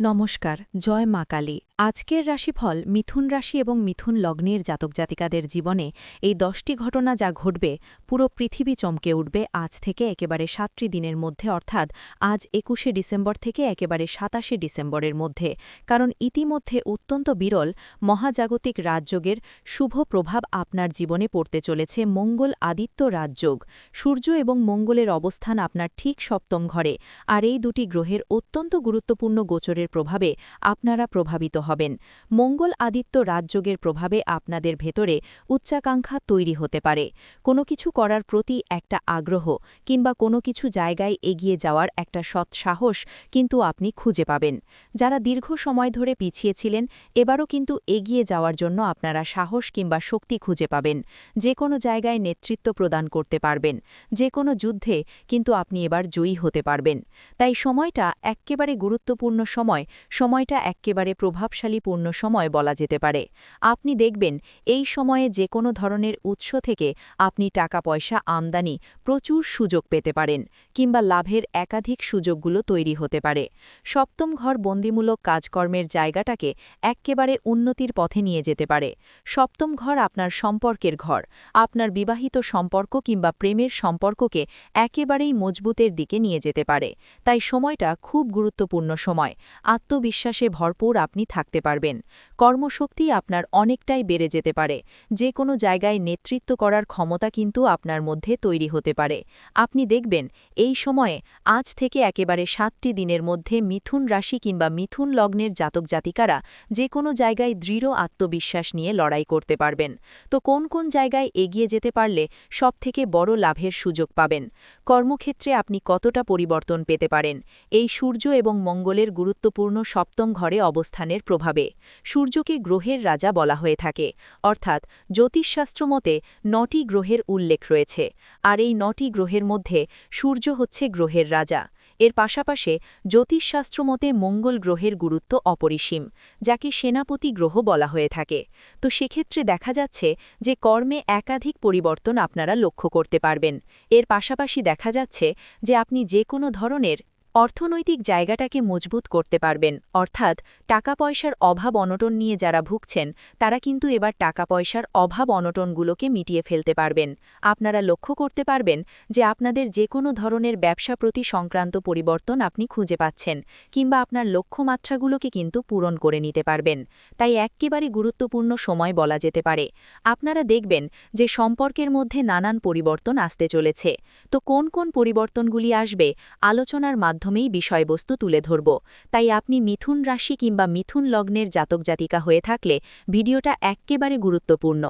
নমস্কার, জয় মা কালী। আজকের রাশিফল মিথুন রাশি এবং মিথুন লগ্নের জাতক জাতিকাদের জীবনে এই দশটি ঘটনা যা ঘটবে, পুরো পৃথিবী চমকে উঠবে আজ থেকে একেবারে সাতটি দিনের মধ্যে অর্থাৎ আজ একুশে ডিসেম্বর থেকে একেবারে সাতাশে ডিসেম্বরের মধ্যে। কারণ ইতিমধ্যে অত্যন্ত বিরল মহাজাগতিক রাজযোগের শুভ প্রভাব আপনার জীবনে পড়তে চলেছে মঙ্গল আদিত্য রাজযোগ। সূর্য এবং মঙ্গলের অবস্থান আপনার ঠিক সপ্তম ঘরে। আর এই দুটি গ্রহের অত্যন্ত গুরুত্বপূর্ণ গোচরের প্রভাবে আপনারা প্রভাবিত হবেন। মঙ্গল আদিত্য রাজযোগের প্রভাবে আপনাদের ভেতরে উচ্চাকাঙ্ক্ষা তৈরি হতে পারে। কোনো কিছু করার প্রতি একটা আগ্রহ কিংবা কোনো কিছু জায়গায় এগিয়ে যাওয়ার একটা সৎ সাহস কিন্তু আপনি খুঁজে পাবেন। যারা দীর্ঘ সময় ধরে পিছিয়েছিলেন, এবারও কিন্তু এগিয়ে যাওয়ার জন্য আপনারা সাহস কিংবা শক্তি খুঁজে পাবেন। যে কোনো জায়গায় নেতৃত্ব প্রদান করতে পারবেন। যে কোনো যুদ্ধে কিন্তু আপনি এবার জয়ী হতে পারবেন। তাই সময়টা এক্কেবারে গুরুত্বপূর্ণ সময় সময়টা এক্কেবারে প্রভাবশালী পূর্ণ সময় বলা যেতে পারে। আপনি দেখবেন, এই সময়ে যে কোনো ধরনের উৎস থেকে আপনি টাকা পয়সা আমদানি প্রচুর সুযোগ পেতে পারেন, কিংবা লাভের একাধিক সুযোগগুলো তৈরি হতে পারে। সপ্তম ঘর বন্দিমূলক কাজকর্মের জায়গাটাকে এক্কেবারে উন্নতির পথে নিয়ে যেতে পারে। সপ্তম ঘর আপনার সম্পর্কের ঘর, আপনার বিবাহিত সম্পর্ক কিংবা প্রেমের সম্পর্ককে একেবারেই মজবুতের দিকে নিয়ে যেতে পারে। তাই সময়টা খুব গুরুত্বপূর্ণ সময়। আত্মবিশ্বাসে ভরপুর আপনি থাকতে পারবেন। কর্মশক্তি আপনার অনেকটাই বেড়ে যেতে পারে। যে কোনো জায়গায় নেতৃত্ব করার ক্ষমতা কিন্তু আপনার মধ্যে তৈরি হতে পারে। আপনি দেখবেন, এই সময়ে আজ থেকে একেবারে সাতটি দিনের মধ্যে মিথুন রাশি কিংবা মিথুন লগ্নের জাতক জাতিকারা যে কোনো জায়গায় দৃঢ় আত্মবিশ্বাস নিয়ে লড়াই করতে পারবেন। তো কোন কোন জায়গায় এগিয়ে যেতে পারলে সবথেকে বড় লাভের সুযোগ পাবেন? কর্মক্ষেত্রে আপনি কতটা পরিবর্তন পেতে পারেন? এই সূর্য এবং মঙ্গলের গুরুত্বপূর্ণ সপ্তম ঘরে অবস্থানের প্রভাবে সূর্যকে গ্রহের রাজা বলা হয়ে থাকে। অর্থাৎ জ্যোতিষশাস্ত্র মতে নটি গ্রহের উল্লেখ রয়েছে, আর এই নটি গ্রহের মধ্যে সূর্য হচ্ছে গ্রহের রাজা। এর পাশাপাশি জ্যোতিষশাস্ত্র মতে মঙ্গল গ্রহের গুরুত্ব অপরিসীম, যাকে সেনাপতি গ্রহ বলা হয়ে থাকে। তো সেক্ষেত্রে দেখা যাচ্ছে যে কর্মে একাধিক পরিবর্তন আপনারা লক্ষ্য করতে পারবেন। এর পাশাপাশি দেখা যাচ্ছে যে আপনি যে কোনো ধরনের অর্থনৈতিক জায়গাটাকে মজবুত করতে পারবেন। অর্থাৎ টাকা পয়সার অভাব অনটন নিয়ে যারা ভুগছেন, তারা কিন্তু এবার টাকা পয়সার অভাব অনটনগুলোকে মিটিয়ে ফেলতে পারবেন। আপনারা লক্ষ্য করতে পারবেন যে আপনাদের যে কোনো ধরনের ব্যবসা প্রতি সংক্রান্ত পরিবর্তন আপনি খুঁজে পাচ্ছেন, কিংবা আপনার লক্ষ্যমাত্রাগুলোকে কিন্তু পূরণ করে নিতে পারবেন। তাই একেবারে গুরুত্বপূর্ণ সময় বলা যেতে পারে। আপনারা দেখবেন যে সম্পর্কের মধ্যে নানান পরিবর্তন আসতে চলেছে। তো কোন কোন পরিবর্তনগুলি আসবে, আলোচনার মাধ্যমে মাধ্যমেই বিষয়বস্তু তুলে ধরব। তাই আপনি মিথুন রাশি কিংবা মিথুন লগ্নের জাতক জাতিকা হয়ে থাকলে ভিডিওটা এক্কেবারে গুরুত্বপূর্ণ।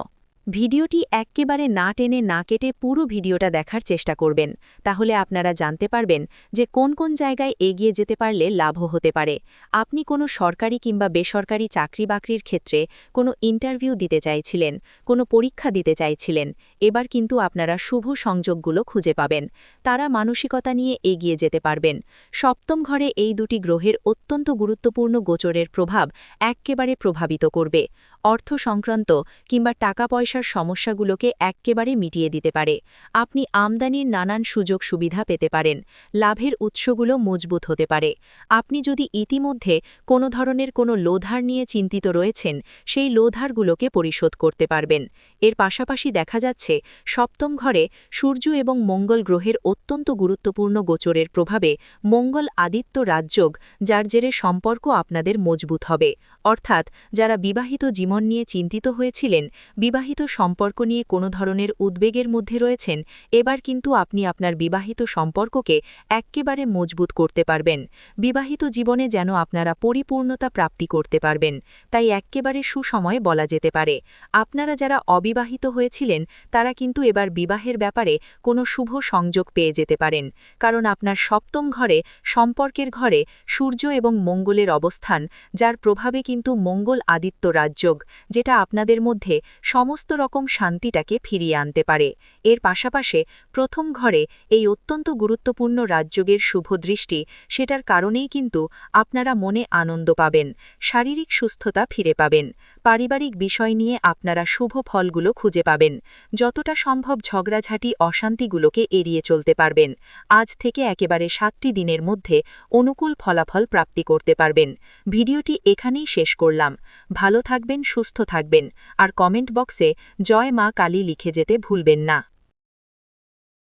ভিডিওটি এক্কেবারে না টেনে না কেটে পুরো ভিডিওটা দেখার চেষ্টা করবেন। তাহলে আপনারা জানতে পারবেন যে কোন কোন জায়গায় এগিয়ে যেতে পারলে লাভও হতে পারে। আপনি কোনো সরকারি কিংবা বেসরকারি চাকরি বাকরির ক্ষেত্রে কোনো ইন্টারভিউ দিতে চাইছিলেন, কোনো পরীক্ষা দিতে চাইছিলেন এবার কিন্তু আপনারা শুভ সংযোগগুলো খুঁজে পাবেন। তারা মানসিকতা নিয়ে এগিয়ে যেতে পারবেন। সপ্তম ঘরে এই দুটি গ্রহের অত্যন্ত গুরুত্বপূর্ণ গোচরের প্রভাব এক্কেবারে প্রভাবিত করবে। অর্থ সংক্রান্ত কিংবা টাকা পয়সার সমস্যাগুলোকে এক্কেবারে মিটিয়ে দিতে পারে। আপনি আমদানির নানান সুযোগ সুবিধা পেতে পারেন। লাভের উৎসগুলো মজবুত হতে পারে। আপনি যদি ইতিমধ্যে কোনো ধরনের কোনো লোধার নিয়ে চিন্তিত রয়েছেন, সেই লোধারগুলোকে পরিশোধ করতে পারবেন। এর পাশাপাশি দেখা যাচ্ছে সপ্তম ঘরে সূর্য এবং মঙ্গল গ্রহের অত্যন্ত গুরুত্বপূর্ণ গোচরের প্রভাবে মঙ্গল আদিত্য রাজযোগ, যার জেরে সম্পর্ক আপনাদের মজবুত হবে। অর্থাৎ, যারা বিবাহিত জীবন নিয়ে চিন্তিত হয়েছিলেন, বিবাহিত সম্পর্ক নিয়ে কোনো ধরনের উদ্বেগের মধ্যে রয়েছেন, এবার কিন্তু আপনি আপনার বিবাহিত সম্পর্ককে এক্কেবারে মজবুত করতে পারবেন। বিবাহিত জীবনে যেন আপনারা পরিপূর্ণতা প্রাপ্তি করতে পারবেন, তাই এক্কেবারে সুসময় বলা যেতে পারে। আপনারা যারা অবিবাহিত হয়েছিলেন তারা কিন্তু এবার বিবাহের ব্যাপারে কোনো শুভ সংযোগ পেয়ে যেতে পারেন, কারণ আপনার সপ্তম ঘরে, সম্পর্কের ঘরে সূর্য এবং মঙ্গলের অবস্থান, যার প্রভাবে কিন্তু মঙ্গল আদিত্য রাজযোগ, যেটা আপনাদের মধ্যে সমস্ত রকম শান্তিটাকে ফিরিয়ে আনতে পারে। এর পাশাপাশি প্রথম ঘরে এই অত্যন্ত গুরুত্বপূর্ণ রাজযোগের শুভ দৃষ্টি, সেটার কারণেই কিন্তু আপনারা মনে আনন্দ পাবেন, শারীরিক সুস্থতা ফিরে পাবেন, পারিবারিক বিষয় নিয়ে আপনারা শুভ ফলগুলো খুঁজে পাবেন, যত যতটা সম্ভব ঝগড়াঝাটি অশান্তিগুলোকে এড়িয়ে চলতে পারবেন। আজ থেকে একেবারে সাতটি দিনের মধ্যে অনুকূল ফলাফল প্রাপ্তি করতে পারবেন। ভিডিওটি এখানেই শেষ করলাম। ভালো থাকবেন, সুস্থ থাকবেন। আর কমেন্ট বক্সে জয় মা কালী লিখে যেতে ভুলবেন না।